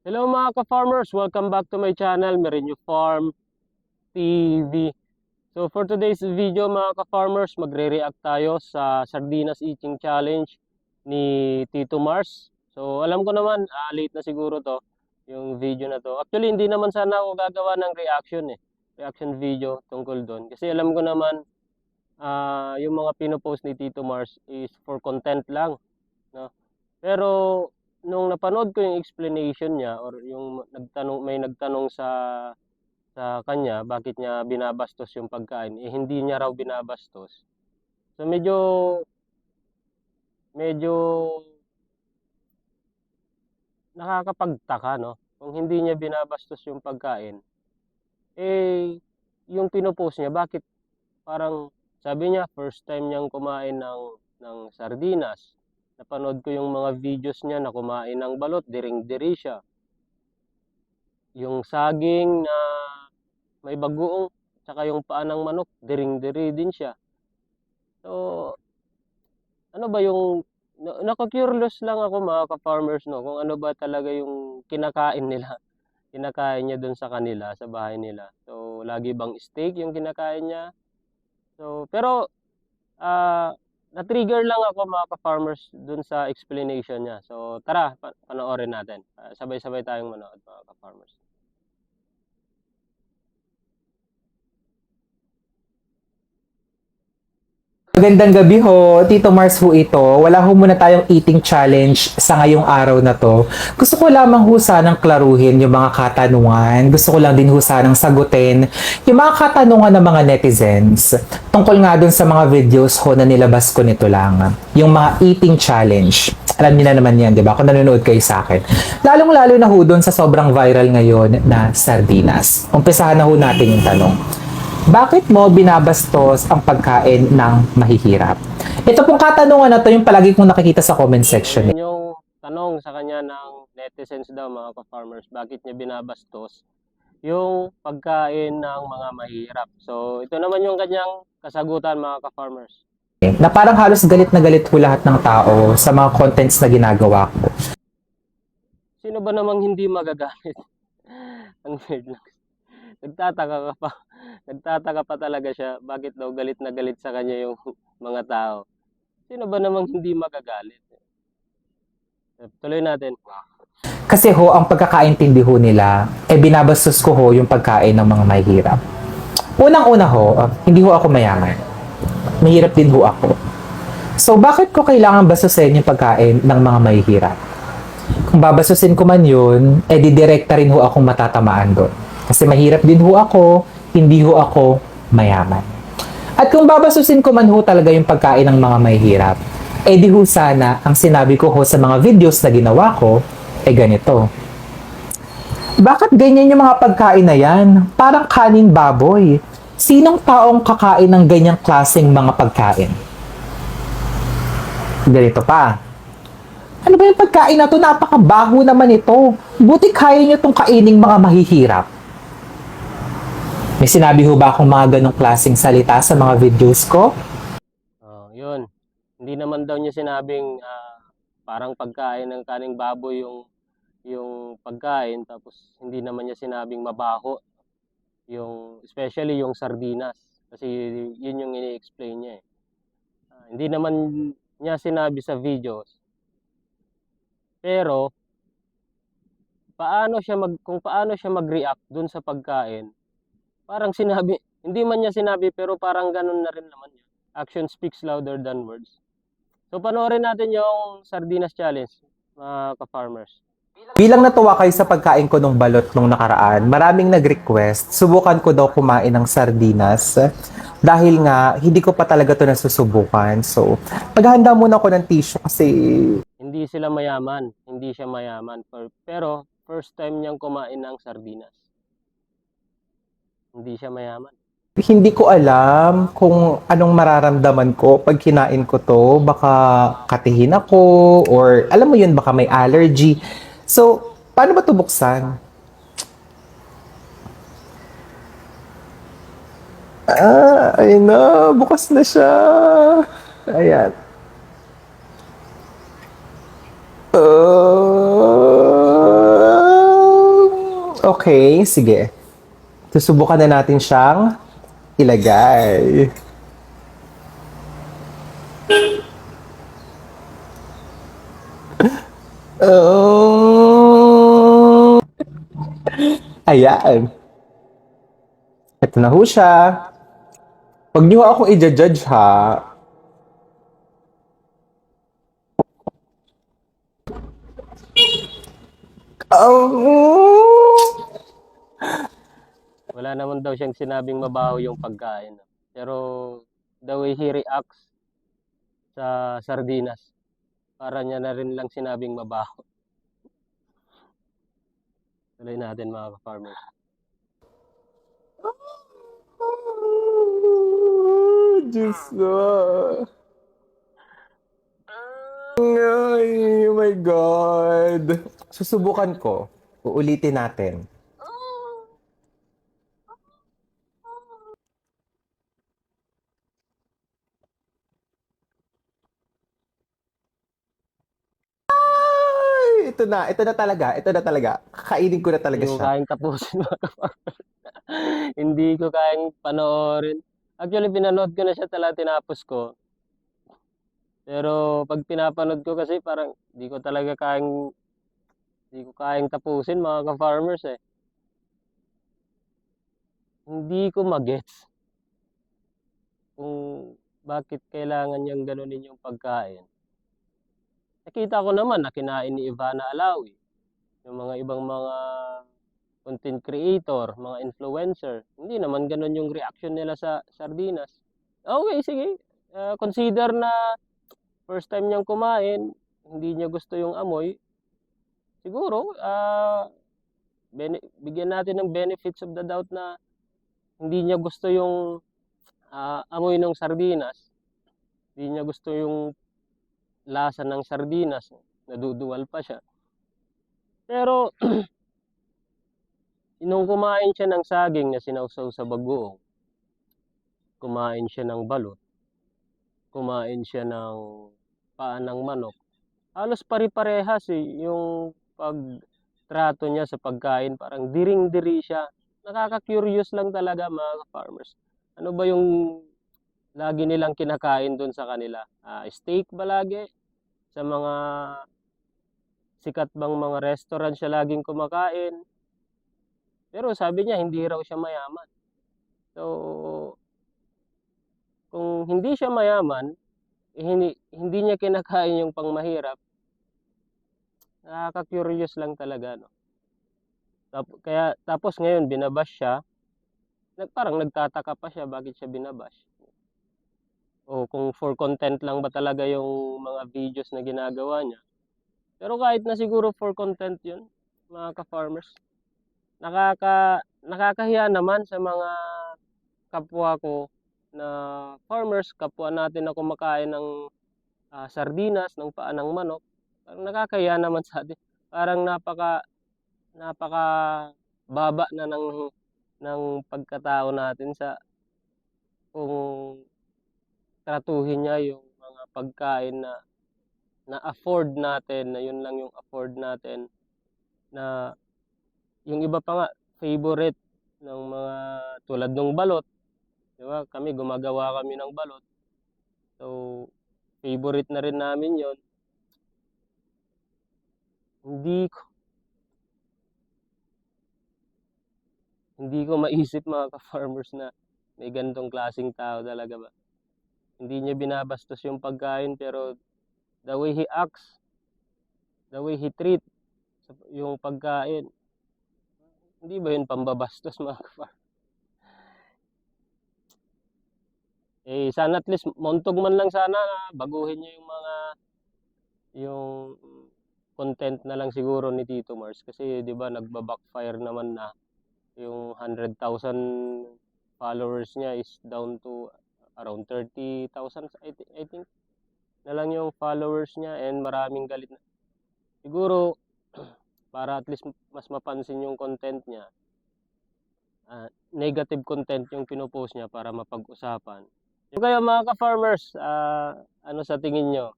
Hello mga ka-farmers, welcome back to my channel, Merinyo Farm TV. So for today's video mga ka-farmers, magre-react tayo sa Sardinas Eating Challenge ni Tito Mars. So alam ko naman, ah, late na siguro to, yung video na to. Actually, hindi naman sana ako gagawa ng reaction eh. Reaction video tungkol doon. Kasi alam ko naman, ah, yung mga pinopost ni Tito Mars is for content lang. No? Pero nung napanood ko yung explanation niya or yung nagtanong may nagtanong sa sa kanya bakit niya binabastos yung pagkain eh hindi niya raw binabastos. So medyo medyo nakakapagtaka no? Kung hindi niya binabastos yung pagkain eh yung pinopost niya bakit? Parang sabi niya first time niyang kumain ng ng sardinas napanood ko yung mga videos niya na kumain ng balot, diring-diri siya. Yung saging na may bagoong, tsaka yung paa ng manok, diring-diri din siya. So, ano ba yung, na- naka-curious lang ako mga ka-farmers, no, kung ano ba talaga yung kinakain nila. Kinakain niya dun sa kanila, sa bahay nila. So, lagi bang steak yung kinakain niya? So, pero, ah, na-trigger lang ako mga ka-farmers dun sa explanation niya. So tara, pa- panoorin natin. Ah, sabay-sabay tayong manood mga ka-farmers. Magandang gabi ho, Tito Mars ho ito. Wala ho muna tayong eating challenge sa ngayong araw na to. Gusto ko lamang ho sanang klaruhin yung mga katanungan. Gusto ko lang din ho sanang sagutin yung mga katanungan ng mga netizens. Tungkol nga dun sa mga videos ho na nilabas ko nito lang. Yung mga eating challenge. Alam niyo na naman yan, di ba? Kung nanonood kayo sa akin. Lalong-lalo na ho dun sa sobrang viral ngayon na sardinas. Umpisahan na ho natin yung tanong. Bakit mo binabastos ang pagkain ng mahihirap? Ito pong katanungan na to yung palagi kong nakikita sa comment section. Yun yung tanong sa kanya ng netizens daw mga ka-farmers, bakit niya binabastos yung pagkain ng mga mahirap. So ito naman yung kanyang kasagutan mga ka-farmers. Na parang halos galit na galit ho lahat ng tao sa mga contents na ginagawa ko. Sino ba namang hindi magagamit? Ang weird lang. Nagtataka ka pa. Nagtataka pa talaga siya. Bakit daw galit na galit sa kanya yung mga tao? Sino ba namang hindi magagalit? Tuloy natin. Kasi ho, ang pagkakaintindi ho nila, eh binabastos ko ho yung pagkain ng mga mahihirap. Unang-una ho, ah, hindi ho ako mayaman. Mahirap din ho ako. So, bakit ko kailangan bastusin yung pagkain ng mga mahihirap? Kung babasusin ko man yun, eh didirekta rin ho akong matatamaan doon. Kasi mahirap din ho ako, hindi ho ako mayaman. At kung babasusin ko man ho talaga yung pagkain ng mga mahihirap, eh di ho sana ang sinabi ko ho sa mga videos na ginawa ko, eh ganito. Bakit ganyan yung mga pagkain na yan? Parang kaning baboy. Sinong taong kakain ng ganyang klaseng mga pagkain? Ganito pa. Ano ba yung pagkain na to? Napakabaho naman ito. Buti kaya nyo tong kaining mga mahihirap. May sinabi ho ba akong mga ganong klaseng salita sa mga videos ko? Oh, yun. Hindi naman daw niya sinabing ah, parang pagkain ng kaning baboy yung yung pagkain tapos hindi naman niya sinabing mabaho yung especially yung sardinas kasi yun yung ini-explain niya eh. Ah, hindi naman niya sinabi sa videos. Pero paano siya mag kung paano siya mag-react dun sa pagkain parang sinabi, hindi man niya sinabi, pero parang ganun na rin naman niya. Action speaks louder than words. So, panoorin natin yung Sardinas Challenge, mga ka-farmers. Bilang natuwa kayo sa pagkain ko nung balot nung nakaraan, maraming nag-request, subukan ko daw kumain ng sardinas. Dahil nga, hindi ko pa talaga to nasusubukan. So, maghahanda muna ako ng tissue kasi Hindi sila mayaman, hindi siya mayaman. Per- Pero, first time niyang kumain ng sardinas. Hindi siya mayaman. hindi ko alam kung anong mararamdaman ko pag kinain ko to. Baka katihin ako or alam mo yun, baka may allergy. So, paano ba to buksan? Ah, ayun na. Bukas na siya. Ayan. Ah. Okay, sige. Susubukan na natin siyang ilagay. Oh. Ayan. Ito na ho siya. Huwag niyo akong i-judge ha. Oh. Wala naman daw siyang sinabing mabaho yung pagkain. Pero the way he reacts sa sardinas, para niya na rin lang sinabing mabaho. Tuloy natin mga ka-farmers. Diyos ko. Ay, oh my God. Susubukan ko. Uulitin natin. Ay, ito na. Ito na talaga. Ito na talaga. Kakainin ko na talaga Hindi ko siya. kayang tapusin mga ka-farmers. Hindi ko kayang panoorin. Actually, pinanood ko na siya talaga tinapos ko. Pero pag pinapanood ko kasi parang di ko talaga kayang di ko kayang tapusin mga ka-farmers eh. Hindi ko magets kung bakit kailangan niyang ganunin yung pagkain. Nakita ko naman na kinain ni Ivana Alawi, yung mga ibang mga content creator, mga influencer. Hindi naman ganun yung reaction nila sa sardinas. Okay, sige. Ah, consider na first time niyang kumain, hindi niya gusto yung amoy. Siguro, bene- bigyan natin ng benefits of the doubt na hindi niya gusto yung ah, amoy ng sardinas. Hindi niya gusto yung lasa ng sardinas. Naduduwal pa siya. Pero, nung kumain siya ng saging na sinawsaw sa bagoong, kumain siya ng balot, kumain siya ng paa ng manok, halos pare-parehas eh, yung pagtrato niya sa pagkain, parang diring-diri siya. Nakaka-curious lang talaga mga farmers. Ano ba yung lagi nilang kinakain doon sa kanila? Ah, steak ba lagi? Sa mga sikat bang mga restaurant siya laging kumakain? Pero sabi niya, hindi raw siya mayaman. So, kung hindi siya mayaman, eh, hindi, hindi niya kinakain yung pangmahirap, nakaka-curious lang talaga, no? Tap- kaya, tapos ngayon, binabash siya, nag, parang nagtataka pa siya bakit siya binabash. O kung for content lang ba talaga yung mga videos na ginagawa niya. Pero kahit na siguro for content yun, mga ka-farmers, nakaka nakakahiya naman sa mga kapwa ko na farmers, kapwa natin na kumakain ng ah, sardinas, ng paa ng manok. Parang nakakahiya naman sa atin. Parang napaka napaka baba na ng ng pagkatao natin sa kung tratuhin niya yung mga pagkain na na afford natin, na yun lang yung afford natin na yung iba pa nga favorite ng mga tulad ng balot. Di ba? Kami gumagawa kami ng balot. So favorite na rin namin yon. Hindi ko hindi ko maisip mga ka-farmers na may ganitong klaseng tao talaga ba. Hindi niya binabastos yung pagkain pero the way he acts, the way he treat yung pagkain, hindi ba yun pambabastos mga ka Eh, sana at least, montog man lang sana, baguhin niya yung mga, yung content na lang siguro ni Tito Mars. Kasi, di ba, nagba-backfire naman na yung 100,000 followers niya is down to around 30,000, I, thi- I think, na lang yung followers niya and maraming galit na. Siguro, para at least mas mapansin yung content niya, ah, negative content yung pinopost niya para mapag-usapan. So kaya mga ka-farmers, ah, ano sa tingin nyo?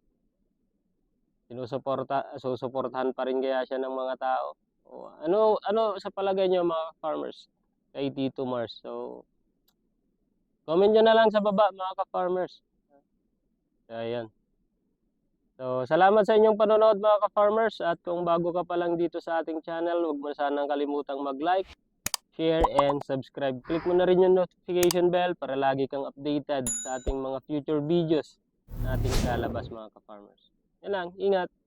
Sinusuporta, susuportahan pa rin kaya siya ng mga tao? O ano ano sa palagay niyo mga farmers kay Tito Mars? So comment nyo na lang sa baba mga ka-farmers. Ayan. So, salamat sa inyong panonood mga ka-farmers at kung bago ka pa lang dito sa ating channel, huwag mo sanang kalimutang mag-like, share, and subscribe. Click mo na rin yung notification bell para lagi kang updated sa ating mga future videos na ating lalabas mga ka-farmers. Yan lang, ingat!